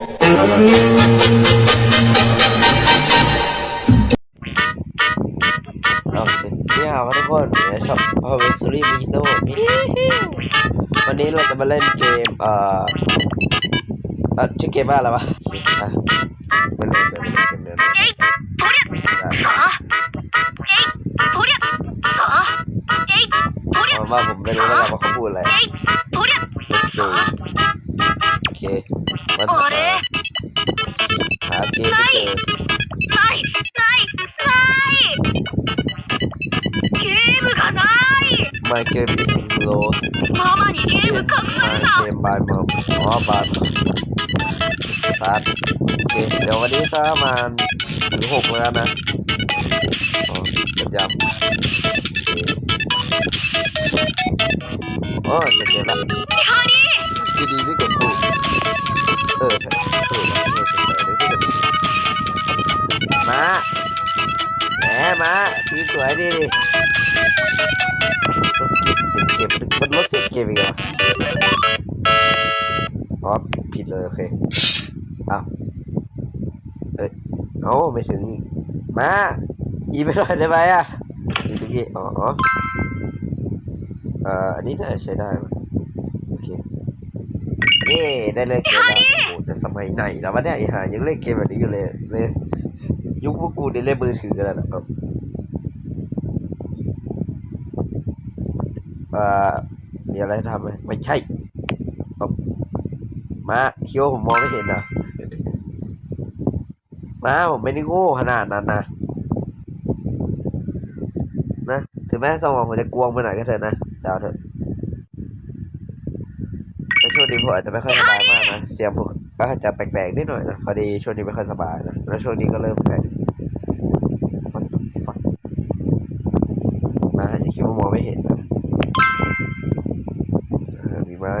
ลองสินี่อาวันทุกคนในช็อปพาวเวอร์ซูรี่มิโซวันนี้เราจะมาเล่นเกม เอ่อเออชื่อเกมว่าอะไรวะมว่าผมไม่รู้ว่าเขาพูดอะไรโอเคมาต่อ My game is closed เกมบายเมิร์อ๋อบายครับโอเคเดี๋ยววันนี้สักประมาณถึงหกแล้วนะประจำโอ้เสร็จแล้วดีดีที่กดตู้เออถูกแล้วมาแหมมาพี่สวยดีดิ เสียงเก็บมันลดเสียงเก็บอีกเหรออ๋อผิดเลย โอเคอ้าวเอ้ยเอ้าไม่ถึงอีกมาอีไปหน่อยได้ไหมอะนี่ตะกี้อ๋อเอ่ออันนี้น่าจะใช้ได้มั้ยโอเคเย้ได้เล่นเกมแล้วโอ้โหแต่สมัยไหนแล้ววะเนี่ยไอ้ห่ายังเล่นเกมแบบนี้อยู่เลยเลยยุคพวกกูได้เล่นมือถือกันแล้วนะครับเอ่อ มีอะไรทำไหมไม่ใช่มาคิดว่าผมมองไม่เห็นนะมาผมไม่ได้โง่ขนาดนั้นนะนะถึงแม้สมองผมจะกวงไปหน่อยก็เถอะนะแต่เถอะช่วงนี้ผมอาจจะไม่ค่อยสบายมากนะเสียงผมก็อาจจะแปลกๆนิดหน่อยนะพอดีช่วงนี้ไม่ค่อยสบายนะแล้วช่วงนี้ก็เริ่มกล What the fuck มาอย่าคิดว่ามองไม่เห็นนะ ม้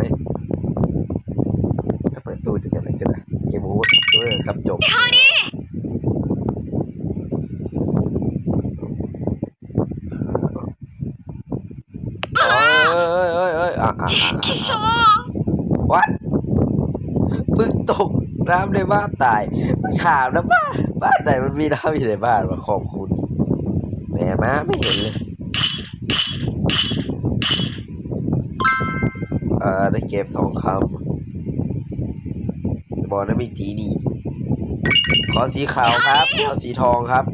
ถ้าเปิดตู้จะเกิดอะไรขึ้นอะเกมโอเวอร์ครับจบวัดมึงตกน้ำในบ้านตายมึงถามนะบ้านบ้านไหนมันมีน้ำอยู่ในบ้านมาขอบคุณแหมมาไม่เห็นเลย ออได้เก็บทองคำบอกนะมีจีดี ขอสีขาวครับไม่เอาสีทองครับ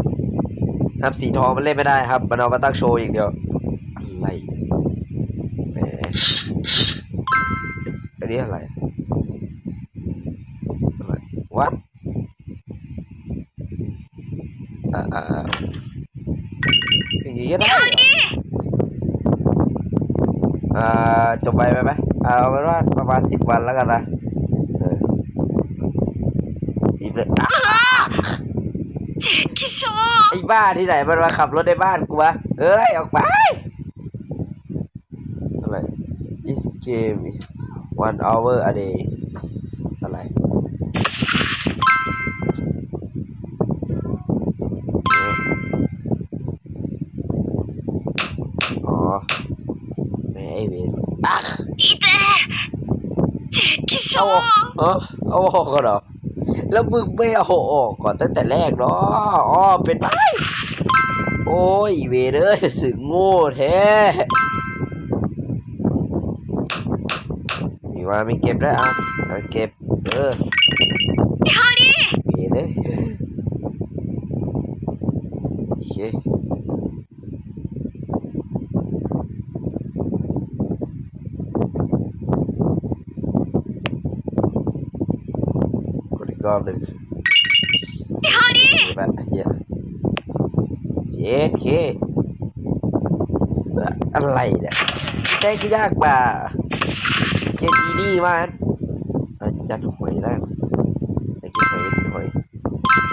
ครับสีทองมันเล่นไม่ได้ครับ มันเอามาตั้งโชว์อย่างเดียว อะไรแหมอันนี้อะไรอะไรวัดอ่าอ่าอ่าอย่างนี้ก็ได้เหรออ่า จบไปไหมไหมเอาเป็นว่าประมาณสิบวันแล้วกันนะเอออีกเลยอะ敵将ไอ้บ้าที่ไหนมันมาขับรถในบ้านกูวะเอ้ย ออกไปอะไร this game is one hour a day ไอเวนอักอีเตเจกิโชอว์เอาออกก่อนเหรอ แล้วมึงไม่เอาออกก่อนตั้งแต่แรกเนาะอ๋อเป็นไปโอ้ยเวเอ้อสึงโง่แท้มีว่าไม่เก็บได้อะเอาเก็บ เออเฮาดิเวเด้อโอเค รอบหนึ่งเอาดิแบเฮียเย็ดเคอะไรเนี่ยแใจก็ยากป่ะเจดีนี่มันเอาจัดหอยแล้วอยกินหอยอยากินหอย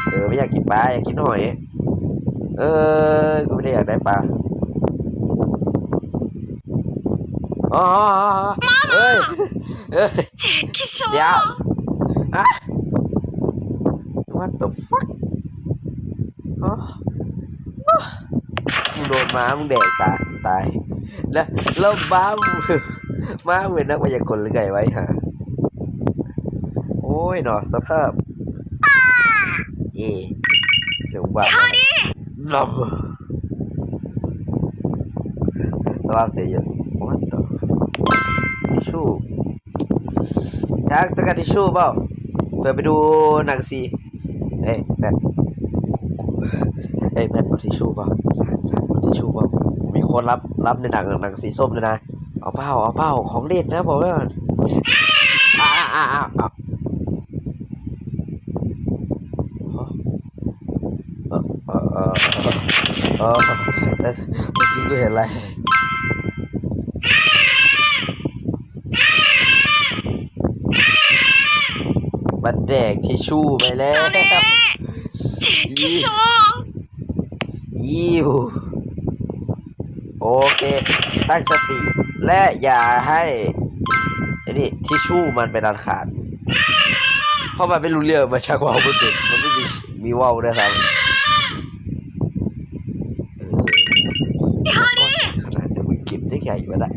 เออไม่อยากกินปลาอยากกินหอย เออกูไม่ได้อยากได้ปลาอ๋อเอ้ยเอ้ยเดี๋ยวอะ What the fuck อ๋ออ๋อมึงโดนม้ามึงแดกตายตายแล้วแล้วม้ามึงม้ามึงเป็นนักพยากลหรือไงไว้ฮะโอ้ยยเนาะสภาพเย่เสียงบ้าลำสภาพเสียเยอะ what the ทิชชู่ช้างต้องการทิชชู่เปล่าเปิดไปดูหนังสี เอ้ยแพทเอ้ยแพทเอทิชชู่เปล่าช้างช้างเอทิชชู่เปล่ามีคนรับรับในหนังหนังสีส้มเลยนะ เอาเปล่าเอาเปล่าของเด็ดนะบอกไว้ก่อนอ่าอ่าอ่าอ่าเออเออเออเออแต่เมื่อกี้กูเห็นอะไร มันแดกทิชชู่ไปแล้ว ทิชชู่ยิวโอเค ตั้งสติ และอย่าให้นี่ทิชชู่มันเป็นอันขาด เพราะมันไม่รู้เรื่องมันชักว่าวมันติดมันไม่มีมีว่าวด้วยครับเออขนาดมันเก็บได้ใหญ่มาได้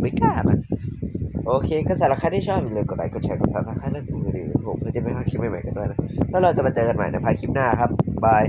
ไม่กล้านะ โอเคก็สำหรับใครที่ชอบอย่าลืมกดไลค์กดแชร์กดซับสไครต์และกดกระดิ่งผมเพื่อจะไม่พลาดคลิปใหม่ๆกันด้วยนะแล้วเราจะมาเจอกันใหม่ในภายคลิปหน้าครับบาย